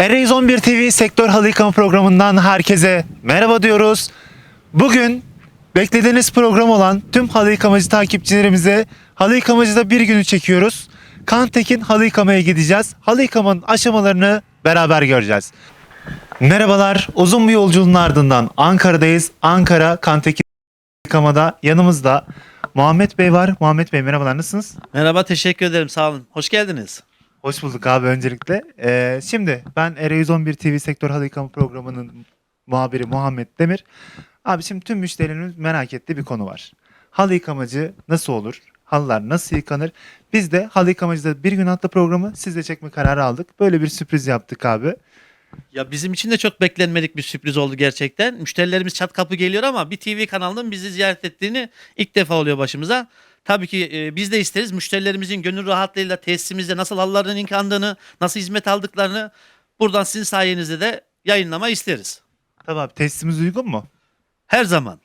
Ereğiz 11 TV Sektör Halı Yıkama programından herkese merhaba diyoruz. Bugün beklediğiniz program olan tüm halı yıkamacı takipçilerimize halı yıkamacıda bir günü çekiyoruz. Kantekin halı yıkamaya gideceğiz. Halı yıkamanın aşamalarını beraber göreceğiz. Merhabalar. Uzun bir yolculuğun ardından Ankara'dayız. Ankara Kantekin yıkamada yanımızda Muhammed Bey var. Muhammed Bey merhabalar nasılsınız? Merhaba teşekkür ederim sağ olun. Hoş geldiniz. Hoş bulduk abi öncelikle. Ee, şimdi ben R111 TV Sektör Halı Yıkama Programı'nın muhabiri Muhammed Demir. Abi şimdi tüm müşterilerimiz merak ettiği bir konu var. Halı yıkamacı nasıl olur? Halılar nasıl yıkanır? Biz de Halı Yıkamacı'da bir gün adlı programı sizle çekme kararı aldık. Böyle bir sürpriz yaptık abi. Ya bizim için de çok beklenmedik bir sürpriz oldu gerçekten. Müşterilerimiz çat kapı geliyor ama bir TV kanalının bizi ziyaret ettiğini ilk defa oluyor başımıza. Tabii ki e, biz de isteriz. Müşterilerimizin gönül rahatlığıyla tesisimizde nasıl halıların yıkandığını, nasıl hizmet aldıklarını buradan sizin sayenizde de yayınlama isteriz. Tabii abi testimiz uygun mu? Her zaman.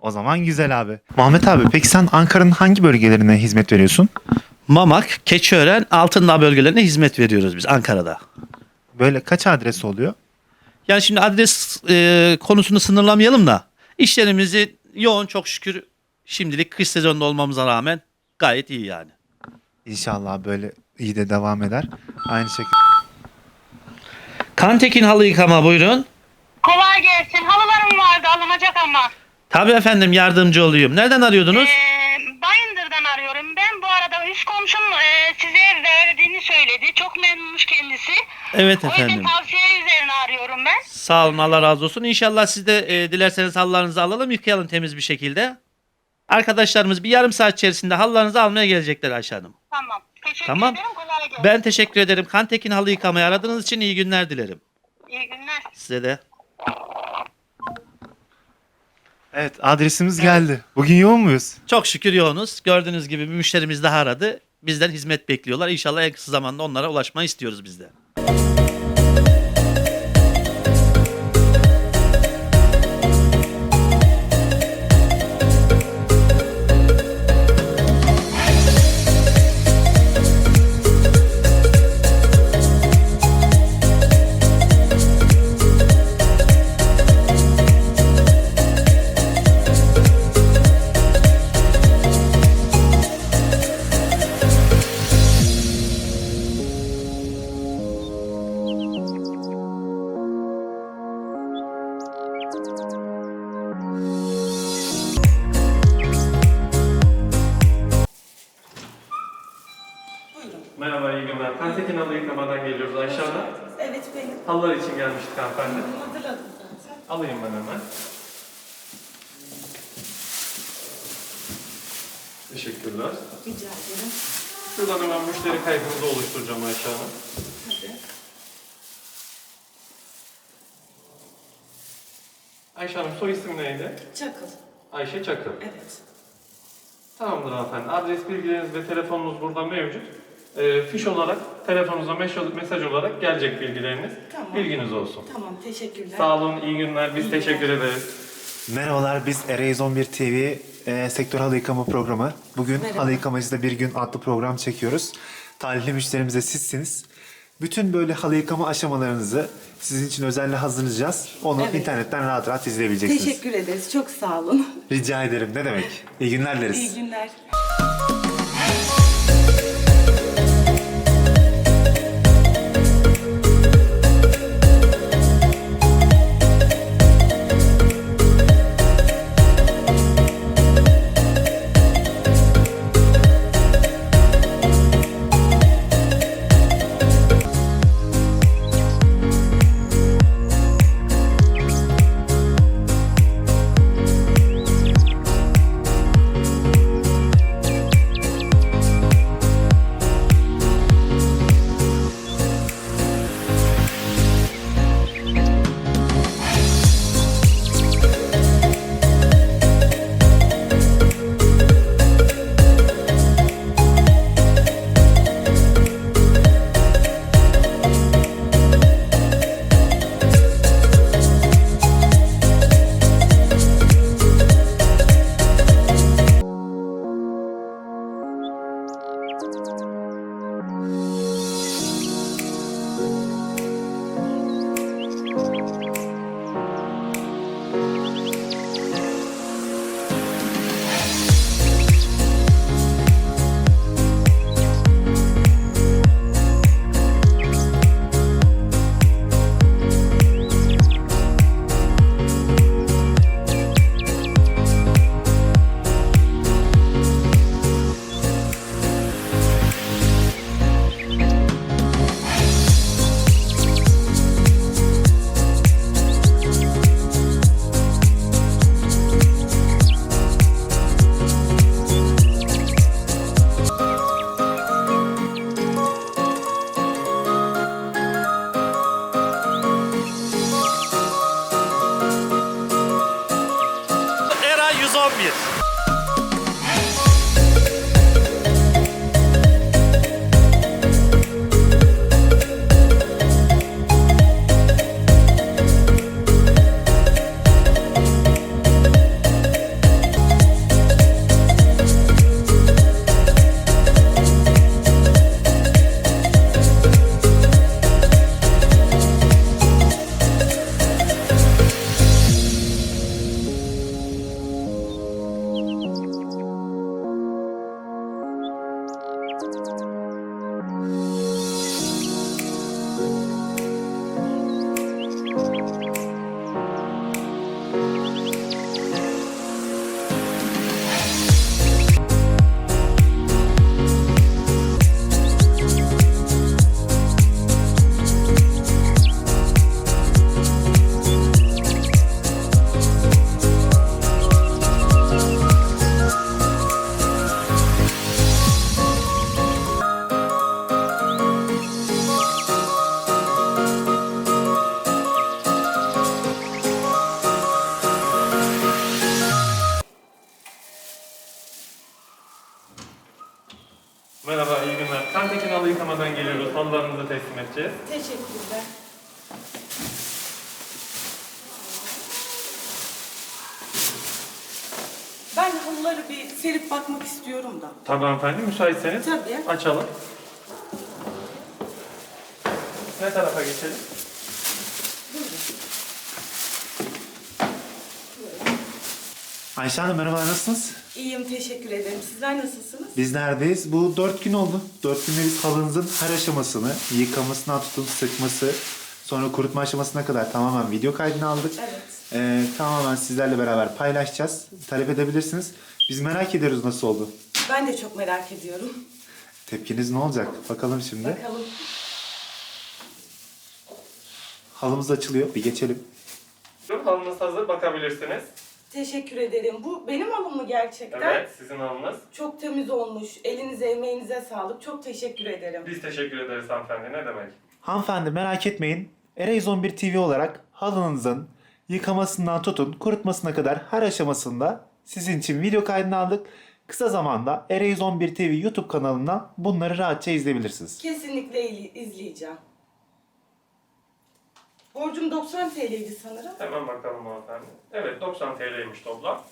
O zaman güzel abi. Muhammed abi peki sen Ankara'nın hangi bölgelerine hizmet veriyorsun? Mamak, Keçiören, Altındağ bölgelerine hizmet veriyoruz biz Ankara'da. Böyle kaç adres oluyor? Yani şimdi adres e, konusunu sınırlamayalım da işlerimizi yoğun çok şükür şimdilik kış sezonunda olmamıza rağmen gayet iyi yani. İnşallah böyle iyi de devam eder. Aynı şekilde. Kantekin halı yıkama buyurun. Kolay gelsin. Halılarım vardı alınacak ama. Tabii efendim yardımcı olayım. Nereden arıyordunuz? Ee, Bayındır'dan arıyorum. Ben bu arada üst komşum e, size verdiğini söyledi. Çok memnunmuş kendisi. Evet O yüzden efendim. tavsiye üzerine arıyorum ben. Sağ olun Allah razı olsun. İnşallah siz de e, dilerseniz halılarınızı alalım yıkayalım temiz bir şekilde. Arkadaşlarımız bir yarım saat içerisinde halılarınızı almaya gelecekler Ayşe Hanım. Tamam. Teşekkür Tamam. ederim. Kolay gelsin. Ben teşekkür ederim. Kantekin halı yıkamayı aradığınız için iyi günler dilerim. İyi günler. Size de. Evet adresimiz geldi. Bugün yoğun muyuz? Çok şükür yoğunuz. Gördüğünüz gibi bir müşterimiz daha aradı. Bizden hizmet bekliyorlar. İnşallah en kısa zamanda onlara ulaşmayı istiyoruz biz de. Merhaba, iyi günler. Kantekin Halı Yıkama'dan geliyoruz Hanım. Evet benim. Halılar için gelmiştik hanımefendi. Hatırladım zaten. Alayım ben hemen. Teşekkürler. Rica ederim. Şuradan hemen müşteri kaydınızı oluşturacağım Ayşe Hanım. Hadi. Ayşe Hanım soy isim neydi? Çakıl. Ayşe Çakır. Evet. Tamamdır hanımefendi. Adres bilgileriniz ve telefonunuz burada mevcut. Ee, fiş olarak, telefonunuza mesaj, mesaj olarak gelecek bilgileriniz. Tamam. Bilginiz olsun. Tamam teşekkürler. Sağ olun, iyi günler. Biz İyi teşekkür günler. ederiz. Merhabalar biz Ereğiz 11 TV e, Sektör Halı Yıkama Programı. Bugün Merhaba. Halı Yıkamacı'da bir gün adlı program çekiyoruz. Talihli müşterimiz de sizsiniz. Bütün böyle halı yıkama aşamalarınızı sizin için özenle hazırlayacağız. Onu Evet. internetten rahat rahat izleyebileceksiniz. Teşekkür ederiz. Çok sağ olun. Rica ederim ne demek. İyi günler dileriz. İyi günler. obvious. Merhaba, iyi günler. Kantekin halı yıkamadan geliyoruz. Halılarınızı teslim edeceğiz. Teşekkürler. Ben halıları bir serip bakmak istiyorum da. Tabii hanımefendi, müsaitseniz Tabii. açalım. Ne tarafa geçelim? Ayşe Hanım merhabalar nasılsınız? İyiyim teşekkür ederim. Sizler nasılsınız? Biz neredeyiz? Bu dört gün oldu. Dört günde biz halınızın her aşamasını, yıkamasından tutun sıkması, sonra kurutma aşamasına kadar tamamen video kaydını aldık. Evet. Ee, tamamen sizlerle beraber paylaşacağız. Talep edebilirsiniz. Biz merak ediyoruz nasıl oldu. Ben de çok merak ediyorum. Tepkiniz ne olacak? Bakalım şimdi. Bakalım. Halımız açılıyor. Bir geçelim. Halınız hazır, bakabilirsiniz. Teşekkür ederim. Bu benim halım mı gerçekten? Evet, sizin halınız. Çok temiz olmuş. Elinize emeğinize sağlık. Çok teşekkür ederim. Biz teşekkür ederiz hanımefendi, ne demek? Hanımefendi merak etmeyin. Ereyüz 11 TV olarak halınızın yıkamasından tutun kurutmasına kadar her aşamasında sizin için video kaydını aldık. Kısa zamanda Ereyüz 11 TV YouTube kanalından bunları rahatça izleyebilirsiniz. Kesinlikle il- izleyeceğim. Borcum 90 TL'ydi sanırım. Hemen bakalım hanımefendi. Evet, 90 TL'ymiş toplam.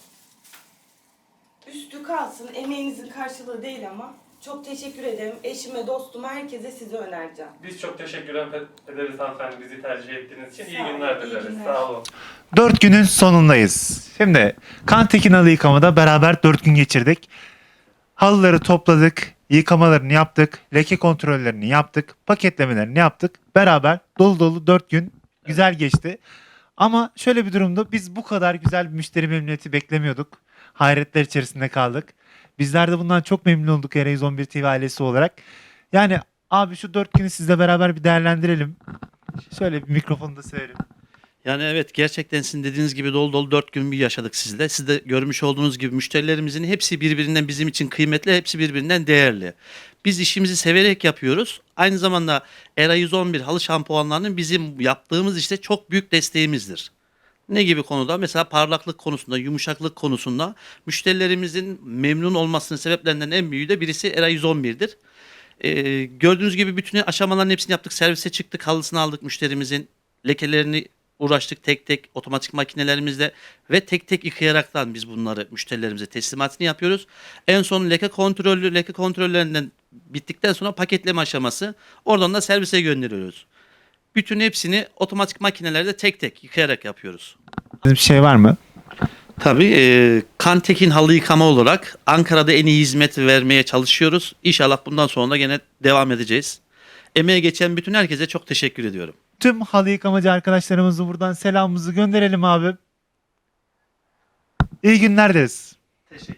Üstü kalsın. Emeğinizin karşılığı değil ama. Çok teşekkür ederim. Eşime, dostuma, herkese sizi önereceğim. Biz çok teşekkür ederiz hanımefendi bizi tercih ettiğiniz için. Sağ İyi günler iyi dileriz. günler. Sağ olun. 4 günün sonundayız. Şimdi Kantekin halı yıkamada beraber 4 gün geçirdik. Halıları topladık, yıkamalarını yaptık, leke kontrollerini yaptık, paketlemelerini yaptık. Beraber dolu dolu 4 gün güzel geçti. Ama şöyle bir durumda biz bu kadar güzel bir müşteri memnuniyeti beklemiyorduk. Hayretler içerisinde kaldık. Bizler de bundan çok memnun olduk Ereğiz 11 TV ailesi olarak. Yani abi şu 4 günü sizle beraber bir değerlendirelim. Şöyle bir mikrofonu da severim. Yani evet gerçekten sizin dediğiniz gibi dolu dolu dört gün bir yaşadık sizle. Siz de görmüş olduğunuz gibi müşterilerimizin hepsi birbirinden bizim için kıymetli, hepsi birbirinden değerli. Biz işimizi severek yapıyoruz. Aynı zamanda ERA 111 halı şampuanlarının bizim yaptığımız işte çok büyük desteğimizdir. Ne gibi konuda? Mesela parlaklık konusunda, yumuşaklık konusunda müşterilerimizin memnun olmasının sebeplerinden en büyüğü de birisi ERA 111'dir. Ee, gördüğünüz gibi bütün aşamaların hepsini yaptık. Servise çıktık, halısını aldık müşterimizin. Lekelerini uğraştık tek tek otomatik makinelerimizle ve tek tek yıkayaraktan biz bunları müşterilerimize teslimatını yapıyoruz. En son leke kontrolü, leke kontrollerinden bittikten sonra paketleme aşaması. Oradan da servise gönderiyoruz. Bütün hepsini otomatik makinelerde tek tek yıkayarak yapıyoruz. Bir şey var mı? Tabii e, Kantekin halı yıkama olarak Ankara'da en iyi hizmet vermeye çalışıyoruz. İnşallah bundan sonra da gene devam edeceğiz. Emeğe geçen bütün herkese çok teşekkür ediyorum. Tüm halı yıkamacı arkadaşlarımızı buradan selamımızı gönderelim abi. İyi günler deriz. Teşekkür